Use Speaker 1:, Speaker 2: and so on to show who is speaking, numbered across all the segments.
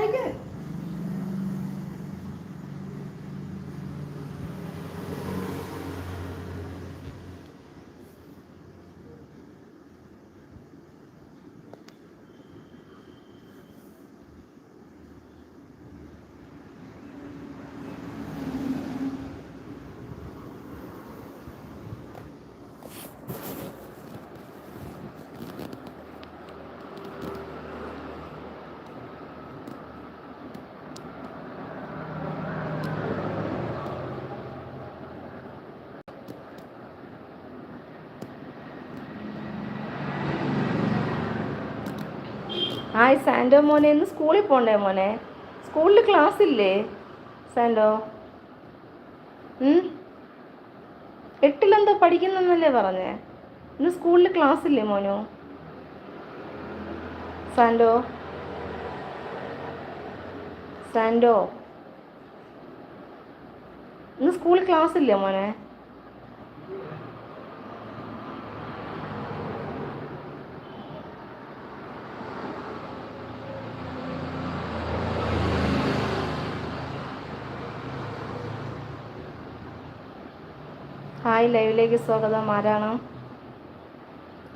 Speaker 1: very good. Hi സാൻഡോ മോനെ. ഇന്ന് സ്കൂളിൽ പോണ്ടേ മോനെ? സ്കൂളിൽ ക്ലാസ് ഇല്ലേ സാൻഡോ? എട്ടിലെന്തോ പഠിക്കുന്നെന്നല്ലേ പറഞ്ഞേ? ഇന്ന് സ്കൂളിൽ ക്ലാസ് ഇല്ലേ മോനു? സാൻഡോ സാൻഡോ ഇന്ന് സ്കൂളിൽ ക്ലാസ് ഇല്ലേ മോനെ? ഹായ് ലൈവിലേക്ക് സ്വാഗതം. ആരാണ്?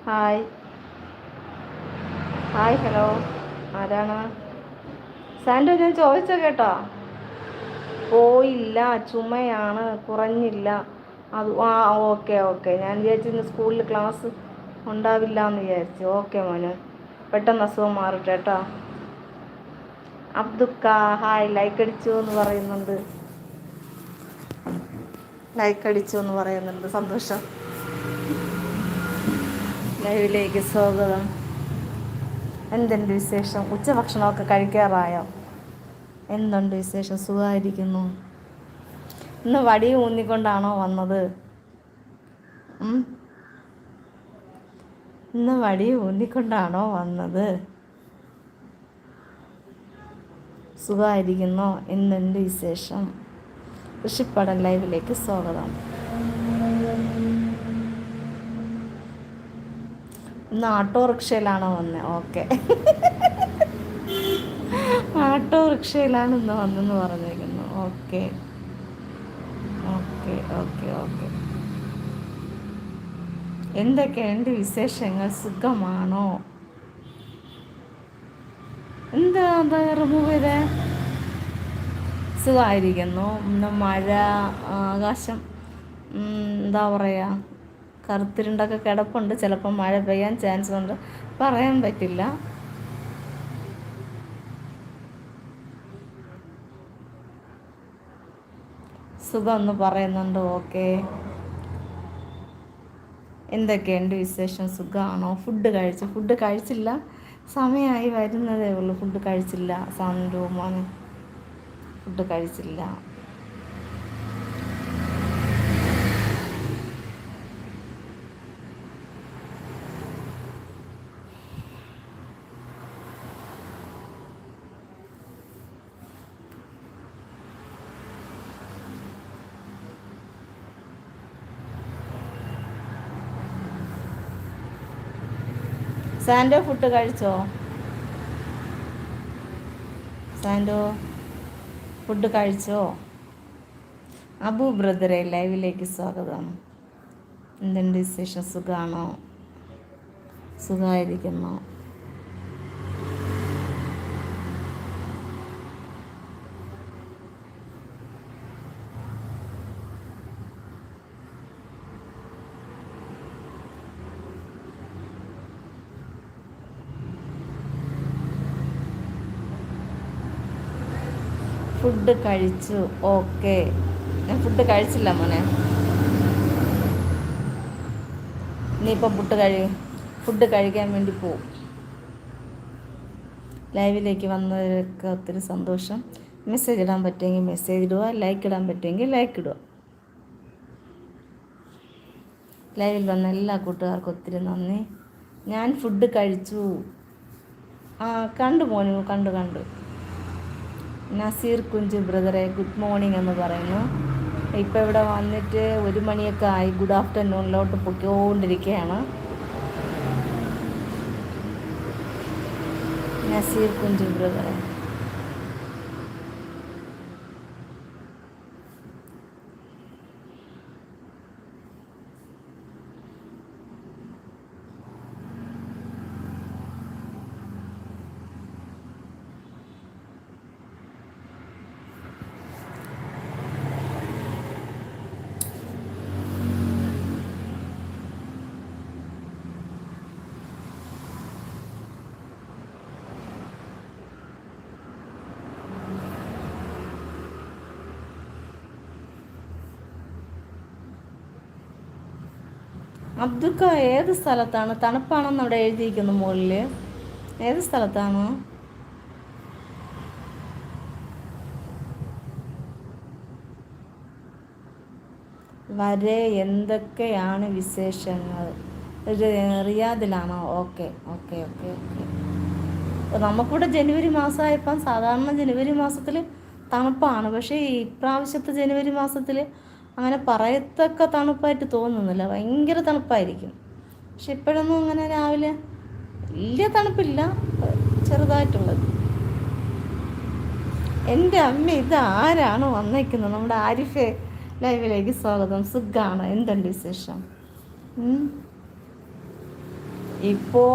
Speaker 1: ഹായ്. Hi hello. ആരാണ്? സാൻഡോ ഞാൻ ചോദിച്ചോ കേട്ടോ. പോയില്ല ചുമയാണ് കുറഞ്ഞില്ല. അത് ആ ഓക്കെ ഓക്കെ. ഞാൻ വിചാരിച്ചു ഇന്ന് സ്കൂളിൽ ക്ലാസ് ഉണ്ടാവില്ല എന്ന് വിചാരിച്ചു. ഓക്കെ മോന്. പെട്ടെന്ന് അസുഖം മാറട്ടെ കേട്ടോ. അബ്ദുക്ക ഹായ്. ലൈക്ക് അടിച്ചു എന്ന് പറയുന്നുണ്ട്. ലൈക്ക് അടിച്ചു എന്ന് പറയുന്നുണ്ട്. സന്തോഷം. ലൈവിലേക്ക് സ്വാഗതം. എന്തുണ്ട് വിശേഷം? ഉച്ചഭക്ഷണമൊക്കെ കഴിക്കാറായോ? എന്തുണ്ട് വിശേഷം? സുഖമായിരിക്കുന്നു. ഇന്ന് വടി ഊന്നിക്കൊണ്ടാണോ വന്നത്? ഇന്ന് വടി ഊന്നിക്കൊണ്ടാണോ വന്നത്? സുഖമായിരിക്കുന്നോ. എന്തുണ്ട് വിശേഷം? കൃഷിപ്പടം ലൈവിലേക്ക് സ്വാഗതം. ഇന്ന് ഓട്ടോറിക്ഷയിലാണോ വന്നത് ഓക്കെ. ഓട്ടോറിക്ഷയിലാണ് ഇന്ന് വന്നെന്ന് പറഞ്ഞിരിക്കുന്നു. ഓക്കെ. Okay okay okay. എന്തൊക്കെയുണ്ട് വിശേഷങ്ങൾ? സുഖമാണോ? എന്താ റിമൂവ് ചെയ്തേ? സുഖമായിരിക്കുന്നു പിന്നെ മഴ ആകാശം എന്താ പറയുക കറുത്തിരുണ്ടൊക്കെ കിടപ്പുണ്ട്. ചിലപ്പോൾ മഴ പെയ്യാൻ ചാൻസ് ഉണ്ട്. പറയാൻ പറ്റില്ല. സുഖം പറയുന്നുണ്ട്. ഓക്കെ എന്തൊക്കെയുണ്ട് വിശേഷം? സുഖമാണോ ഫുഡ് കഴിച്ചു? ഫുഡ് കഴിച്ചില്ല. സമയമായി വരുന്നതേ ഉള്ളൂ. ഫുഡ് കഴിച്ചില്ല. സാന്റു ഫുഡ് കഴിച്ചില്ല. സാൻഡോ ഫുഡ് കഴിച്ചോ? സാൻഡോ ഫുഡ് കഴിച്ചോ? അബു ബ്രദറെ ലൈവിലേക്ക് സ്വാഗതം. എന്തുണ്ട് വിശേഷം? സുഖമാണോ സുഖമായിരിക്കുന്നു? ഫുഡ് കഴിച്ചു. ഓക്കെ. ഞാൻ ഫുഡ് കഴിച്ചില്ല മോനെ. നീ ഇപ്പം ഫുഡ് കഴി ഫുഡ് കഴിക്കാൻ വേണ്ടി പോവും. ലൈവിലേക്ക് വന്നവരൊക്കെ ഒത്തിരി സന്തോഷം. മെസ്സേജ് ഇടാൻ പറ്റുമെങ്കിൽ മെസ്സേജ് ഇടുക ലൈക്ക് ഇടാൻ പറ്റുമെങ്കിൽ ലൈക്ക് ഇടുക. ലൈവിൽ വന്ന എല്ലാ കൂട്ടുകാർക്കും ഒത്തിരി നന്ദി. ഞാൻ ഫുഡ് കഴിച്ചു. ആ കണ്ടു മോനു കണ്ടു കണ്ടു. നസീർ കുഞ്ചു ബ്രദറെ ഗുഡ് മോർണിംഗ് എന്ന് പറയുന്നു. ഇപ്പോൾ ഇവിടെ വന്നിട്ട് ഒരു മണിയൊക്കെ ആയി. ഗുഡ് ആഫ്റ്റർനൂണിലോട്ട് പൊയ്ക്കൊണ്ടിരിക്കുകയാണ്. നസീർ കുഞ്ചു ബ്രദറെ. അബ്ദുക്ക ഏത് സ്ഥലത്താണ്? തണുപ്പാണെന്ന് അവിടെ എഴുതിയിരിക്കുന്നു മുകളിൽ ഏത് സ്ഥലത്താണ്? വരെ എന്തൊക്കെയാണ് വിശേഷങ്ങൾ? റിയാദിലാണോ? Okay okay okay okay. നമുക്കിവിടെ ജനുവരി മാസമായപ്പം സാധാരണ ജനുവരി മാസത്തിൽ തണുപ്പാണ്. പക്ഷേ ഇപ്രാവശ്യത്തെ ജനുവരി മാസത്തിൽ അങ്ങനെ പറയത്തക്ക തണുപ്പായിട്ട് തോന്നുന്നില്ല. ഭയങ്കര തണുപ്പായിരിക്കും. പക്ഷെ ഇപ്പോഴൊന്നും അങ്ങനെ രാവിലെ വലിയ തണുപ്പില്ല. ചെറുതായിട്ടുള്ളത്. എന്റെ അമ്മ ഇത് ആരാണോ വന്നേക്കുന്നത്? നമ്മുടെ ആരിഫെ ലൈവിലേക്ക് സ്വാഗതം. സുഖാണ്? എന്തുണ്ട് വിശേഷം? ഇപ്പോൾ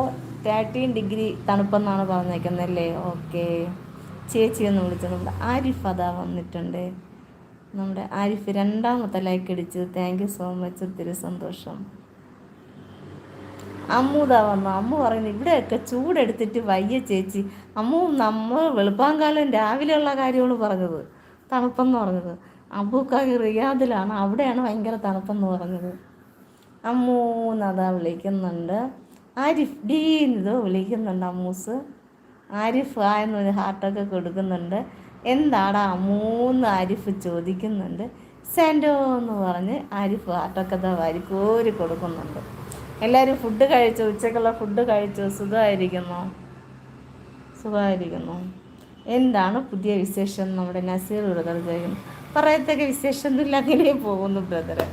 Speaker 1: തേർട്ടീൻ ഡിഗ്രി തണുപ്പെന്നാണ് പറഞ്ഞേക്കുന്നത് അല്ലേ ഓക്കെ. ചേച്ചി എന്ന് വിളിച്ചത് നമ്മുടെ ആരിഫ് അതാ വന്നിട്ടുണ്ട്. നമ്മുടെ ആരിഫ് രണ്ടാമത്തെ ലൈക്ക് അടിച്ചു താങ്ക് യു സോ മച്ച് ഒത്തിരി സന്തോഷം. അമ്മൂതാ വന്നു. അമ്മ പറയുന്നു ഇവിടെയൊക്കെ ചൂടെടുത്തിട്ട് വയ്യ ചേച്ചി. അമ്മു നമ്മൾ വെളുപ്പാങ്കാലം രാവിലെയുള്ള കാര്യമാണ് പറഞ്ഞത്. തണുപ്പെന്ന് പറഞ്ഞത്. അബൂക്കാഹി റിയാദിലാണ്. അവിടെയാണ് ഭയങ്കര തണുപ്പെന്ന് പറഞ്ഞത്. അമ്മൂന്നതാ വിളിക്കുന്നുണ്ട്. ആരിഫ് ഡീന്നിതോ വിളിക്കുന്നുണ്ട് അമ്മൂസ്. ആരിഫ് ആ എന്നൊരു ഹാർട്ടൊക്കെ കൊടുക്കുന്നുണ്ട്. എന്താടാ മൂന്ന് ആരിഫ് ചോദിക്കുന്നുണ്ട്. സെന്റോ എന്ന് പറഞ്ഞ് ആരിഫ് ആട്ടക്കഥ വാരിക്കോരി കൊടുക്കുന്നുണ്ട്. എല്ലാവരും ഫുഡ് കഴിച്ചു? ഉച്ചക്കുള്ള ഫുഡ് കഴിച്ചു? സുഖമായിരിക്കുന്നു? സുഖമായിരിക്കുന്നു? എന്താണ് പുതിയ വിശേഷം? നമ്മുടെ നസീർ ബ്രദർ ചോദിക്കുന്നു. പറയത്തക്ക വിശേഷമൊന്നുമില്ല അങ്ങനെ പോകുന്നു ബ്രദറെ.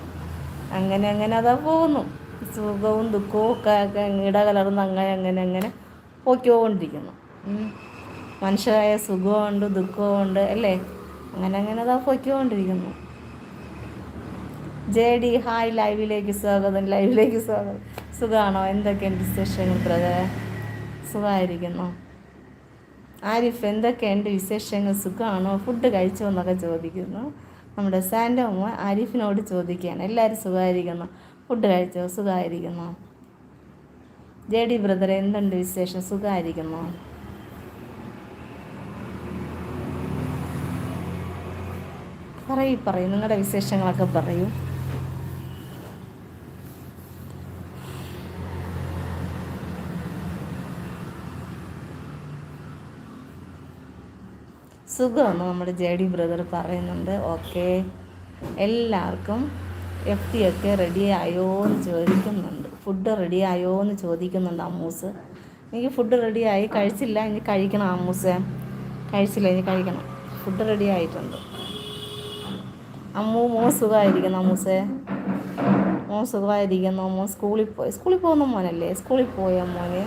Speaker 1: അങ്ങനെ അങ്ങനെ അതാ പോകുന്നു. സുഖവും ദുഃഖവും ഒക്കെ ഇടകലർന്ന് അങ്ങനെ അങ്ങനെ അങ്ങനെ പോയിക്കൊണ്ടിരിക്കുന്നു. മനുഷ്യരായ സുഖമുണ്ട് ദുഃഖമുണ്ട് അല്ലേ? അങ്ങനെ അങ്ങനെ അതാ പൊയ്ക്കൊണ്ടിരിക്കുന്നു. ജെ ഡി ഹായ് ലൈവിലേക്ക് സ്വാഗതം ലൈവിലേക്ക് സ്വാഗതം. സുഖമാണോ എന്തൊക്കെയുണ്ട് വിശേഷങ്ങൾ പ്രകാരം സുഖമായിരിക്കുന്നു. ആരിഫ് എന്തൊക്കെയുണ്ട് വിശേഷങ്ങൾ? സുഖമാണോ ഫുഡ് കഴിച്ചോ എന്നൊക്കെ ചോദിക്കുന്നു. നമ്മുടെ സാന്റെ ഉമ്മ ആരിഫിനോട് ചോദിക്കുകയാണ്. എല്ലാവരും സുഖമായിരിക്കുന്നു? ഫുഡ് കഴിച്ചോ? സുഖമായിരിക്കുന്നു. ജെ ഡി ബ്രദർ എന്തുണ്ട് വിശേഷം? സുഖമായിരിക്കുന്നു? പറയൂ പറയൂ. നിങ്ങളുടെ വിശേഷങ്ങളൊക്കെ പറയൂ. സുഖമെന്ന് നമ്മുടെ ജെ ഡി ബ്രദർ പറയുന്നുണ്ട്. ഓക്കെ. എല്ലാവർക്കും എഫ് ടി ഒക്കെ റെഡി ആയോ എന്ന് ചോദിക്കുന്നുണ്ട്. ഫുഡ് റെഡി ആയോ എന്ന് ചോദിക്കുന്നുണ്ട് അമ്മൂസ്. എനിക്ക് ഫുഡ് റെഡി ആയി കഴിച്ചില്ല. ഇനി കഴിക്കണം അമ്മൂസ്. കഴിച്ചില്ല ഇനി കഴിക്കണം. ഫുഡ് റെഡി ആയിട്ടുണ്ട്. അമ്മു മോ സുഖമായിരിക്കുന്നു അമ്മൂസേ? മോൻ സുഖമായിരിക്കുന്നു മോൻ സ്കൂളിൽ പോയി. സ്കൂളിൽ പോകുന്ന മോനല്ലേ? സ്കൂളിൽ പോയ മോനെ?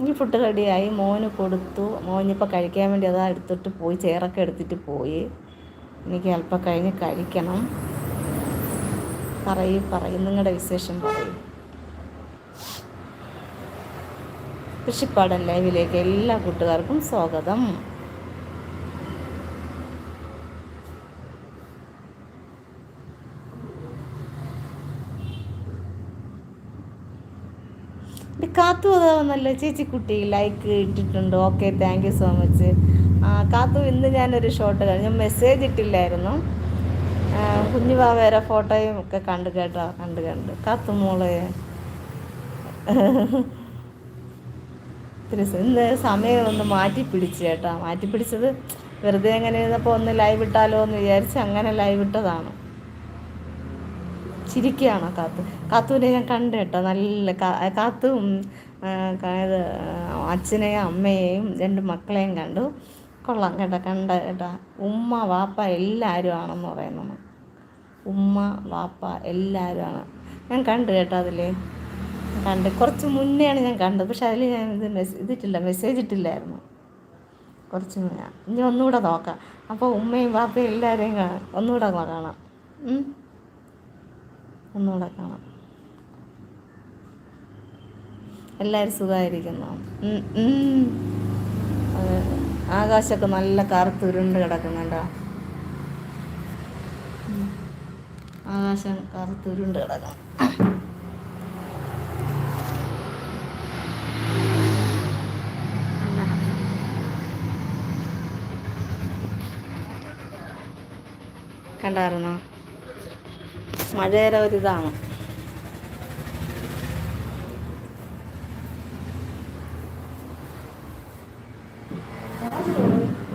Speaker 1: ഇനി ഫുഡ് റെഡിയായി മോന് കൊടുത്തു. മോനിപ്പോൾ കഴിക്കാൻ വേണ്ടി അതാ എടുത്തിട്ട് പോയി. ചേറൊക്കെ എടുത്തിട്ട് പോയി. എനിക്ക് അല്പം കഴിഞ്ഞ് കഴിക്കണം. പറയും പറയും. നിങ്ങളുടെ വിശേഷം പറയും. കൃഷിപ്പാടൻ ലൈവിലേക്ക് എല്ലാ കൂട്ടുകാർക്കും സ്വാഗതം. കാത്തു നല്ല ചേച്ചിക്കുട്ടി ലൈക്ക് ഇട്ടിട്ടുണ്ട്. Okay thank you so much Kathu ഇന്ന് ഞാനൊരു ഷോട്ട് കഴിഞ്ഞു മെസ്സേജ് ഇട്ടില്ലായിരുന്നു. കുഞ്ഞു ബാവേരെ ഫോട്ടോയും ഒക്കെ കണ്ടു കേട്ടോ കണ്ടു കണ്ട്. കാത്തു മോളെ. ഇന്ന് സമയം ഒന്ന് മാറ്റി പിടിച്ചു കേട്ടോ. മാറ്റി പിടിച്ചത് വെറുതെ എങ്ങനെ ഇരുന്നപ്പോൾ ഒന്ന് ലൈവ് ഇട്ടാലോ എന്ന് വിചാരിച്ച് അങ്ങനെ ലൈവ് ഇട്ടതാണ്. ചിരിക്കുകയാണോ കാത്തു. കാത്തുവിനെ ഞാൻ കണ്ടു കേട്ടോ. നല്ല കാത്തും ഇത് അച്ഛനെയും അമ്മയെയും രണ്ട് മക്കളെയും കണ്ടു. കൊള്ളാം കേട്ടോ. കണ്ട കേട്ടോ. ഉമ്മ വാപ്പ എല്ലാവരും ആണെന്ന് പറയുന്നു ഉമ്മ. വാപ്പ എല്ലാവരും ആണ് ഞാൻ കണ്ടു കേട്ടോ അതിൽ കണ്ട്. കുറച്ച് മുന്നെയാണ് ഞാൻ കണ്ടത്. പക്ഷെ അതിൽ ഞാൻ ഇത് മെസ്സേജ് ഇതിട്ടില്ല. മെസ്സേജ് ഇട്ടില്ലായിരുന്നു. കുറച്ച് മുന്നേ. ഇനി ഒന്നുകൂടെ നോക്കാം. അപ്പോൾ ഉമ്മയും വാപ്പയും എല്ലാവരെയും ഒന്നുകൂടെ കാണാം. ഒന്നുകൂടെ കാണാം. എല്ലാവരും സുഖമായിരിക്കുന്നു. ആകാശമൊക്കെ നല്ല കറുത്തുരുണ്ട് കിടക്കുന്നുണ്ടോ? ആകാശം കറുത്തുരുണ്ട് കിടക്കണം കണ്ടായിരുന്നോ? മഴയുടെ ഒരിതാണ്.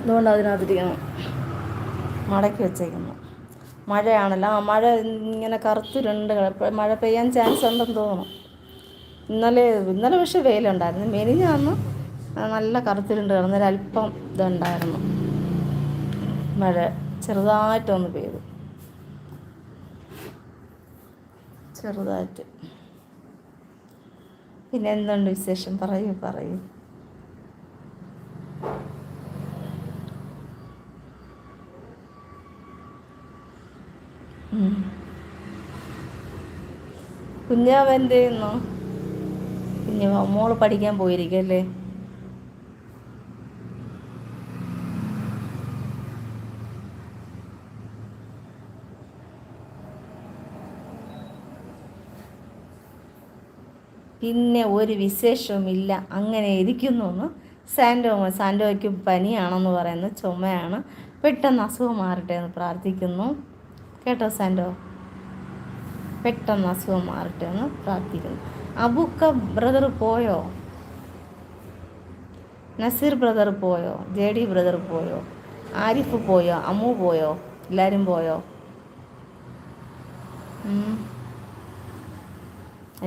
Speaker 1: അതുകൊണ്ട് അതിനകത്തിരിക്കണം മടക്കി വെച്ചേക്കുന്നു മഴയാണല്ലോ. ആ മഴ ഇങ്ങനെ കറുത്തിരുണ്ട് മഴ പെയ്യാൻ ചാൻസ് ഉണ്ടെന്ന് തോന്നുന്നു. ഇന്നലെ ഇന്നലെ പക്ഷേ വെയിലുണ്ടായിരുന്നു. മെനിഞ്ഞാന്ന് നല്ല കറുത്തിരുണ്ട് കിടന്നൊരു അല്പം ഇതുണ്ടായിരുന്നു. മഴ ചെറുതായിട്ടൊന്ന് പെയ്തു. ചെറുതായിട്ട്. പിന്നെ എന്തുണ്ട് വിശേഷം? പറയൂ പറയൂ. കുഞ്ഞാവ് എന്ത് ചെയ്യുന്നു കുഞ്ഞു മോൾ പഠിക്കാൻ പോയിരിക്കല്ലേ? പിന്നെ ഒരു വിശേഷവുമില്ല. അങ്ങനെ ഇരിക്കുന്നു എന്ന് സാൻഡോ സാൻഡോയ്ക്ക് പനിയാണെന്ന് പറയുന്ന ചുമയാണ്. പെട്ടെന്ന് അസുഖം മാറട്ടെ എന്ന് പ്രാർത്ഥിക്കുന്നു. കേട്ടോ സാൻഡോ പെട്ടെന്ന് അസുഖം മാറട്ടെ എന്ന് പ്രാർത്ഥിക്കുന്നു. അബുക്ക ബ്രദർ പോയോ? നസീർ ബ്രദർ പോയോ? ജെ ഡി ബ്രദർ പോയോ? ആരിഫ് പോയോ? അമ്മു പോയോ? എല്ലാവരും പോയോ.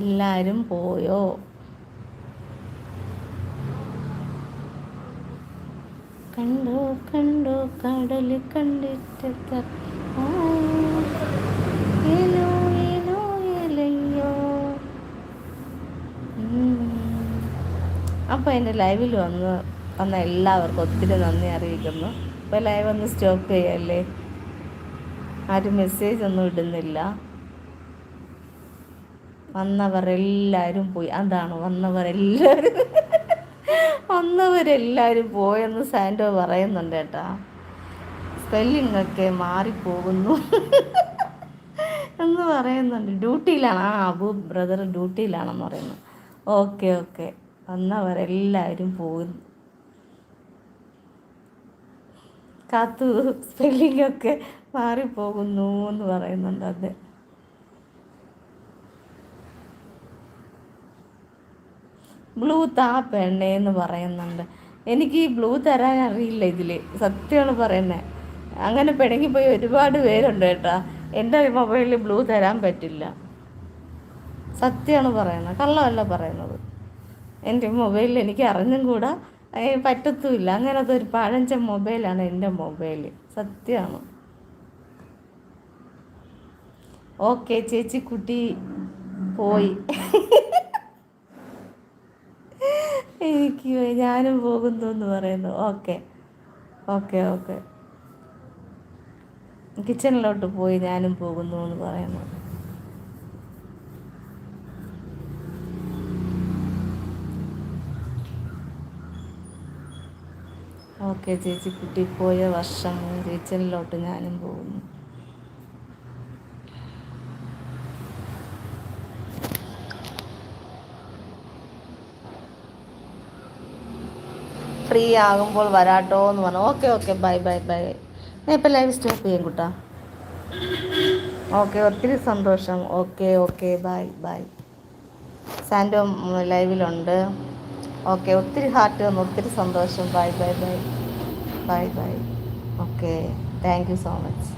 Speaker 1: എല്ലാവരും പോയോ? കണ്ടോ കണ്ടോ കടൽ കണ്ടിട്ട് ഏലോ ഏലോ അപ്പോൾ എന്റെ ലൈവിൽ വന്ന് വന്ന എല്ലാവർക്കും ഒത്തിരി നന്ദി അറിയിക്കുന്നു. അപ്പോൾ ലൈവ് ഒന്ന് സ്റ്റോപ്പ് ചെയ്യല്ലേ? ആരും മെസ്സേജ് ഒന്നും ഇടുന്നില്ല. വന്നവരെല്ലാവരും പോയി. അതാണ് വന്നവരെല്ലാവരും വന്നവരെല്ലാവരും പോയെന്ന് സാൻഡോ പറയുന്നുണ്ട് കേട്ടാ. സ്പെല്ലിംഗ് ഒക്കെ മാറിപ്പോകുന്നു. എന്ന് പറയുന്നുണ്ട്. ഡ്യൂട്ടിയിലാണ്. ആ അബു ബ്രദർ ഡ്യൂട്ടിയിലാണെന്ന് പറയുന്നു. Okay okay. വന്നവരെല്ലാവരും പോകുന്നു. കാത്തു. സ്പെല്ലിംഗ് ഒക്കെ മാറിപ്പോകുന്നു എന്ന് പറയുന്നുണ്ട് അതെ ബ്ലൂ താ പെണ്ണേ എന്ന് പറയുന്നുണ്ട്. എനിക്ക് ഈ ബ്ലൂ തരാൻ അറിയില്ല ഇതിൽ സത്യമാണ് പറയുന്നത് അങ്ങനെ പിണങ്ങിപ്പോയി ഒരുപാട് പേരുണ്ട് കേട്ടോ. എന്റെ മൊബൈലിൽ ബ്ലൂ തരാൻ പറ്റില്ല. സത്യമാണ് പറയുന്നത്. കള്ളമല്ല പറയുന്നത്. എന്റെ മൊബൈലിൽ എനിക്ക് അറിഞ്ഞും കൂടാ. പറ്റത്തുമില്ല. അങ്ങനത്തെ ഒരു പഴഞ്ച മൊബൈലാണ് എന്റെ മൊബൈൽ സത്യമാണ് ഓക്കെ ചേച്ചി കുട്ടി പോയി. എനിക്ക് ഞാനും പോകുന്നു എന്ന് പറയുന്നു. ഓക്കെ ഓക്കെ ഓക്കെ കിച്ചണിലോട്ട് പോയി ഞാനും പോകുന്നു എന്ന് പറയുന്നു. ഓക്കെ ചേച്ചി കുട്ടി പോയ വർഷം കിച്ചണിലോട്ട് ഞാനും പോകുന്നു. ഫ്രീ ആകുമ്പോൾ വരാട്ടോ എന്ന് പറഞ്ഞു. Okay okay bye bye bye. ഞാൻ ഇപ്പം ലൈവ് സ്റ്റോപ്പ് ചെയ്യും കുട്ടാ. ഓക്കെ ഒത്തിരി സന്തോഷം. Okay okay bye bye. Sando ലൈവിലുണ്ട്. Okay ഒത്തിരി ഹാർട്ട് തന്നു ഒത്തിരി സന്തോഷം. Bye bye bye. Bye bye. Okay thank you so much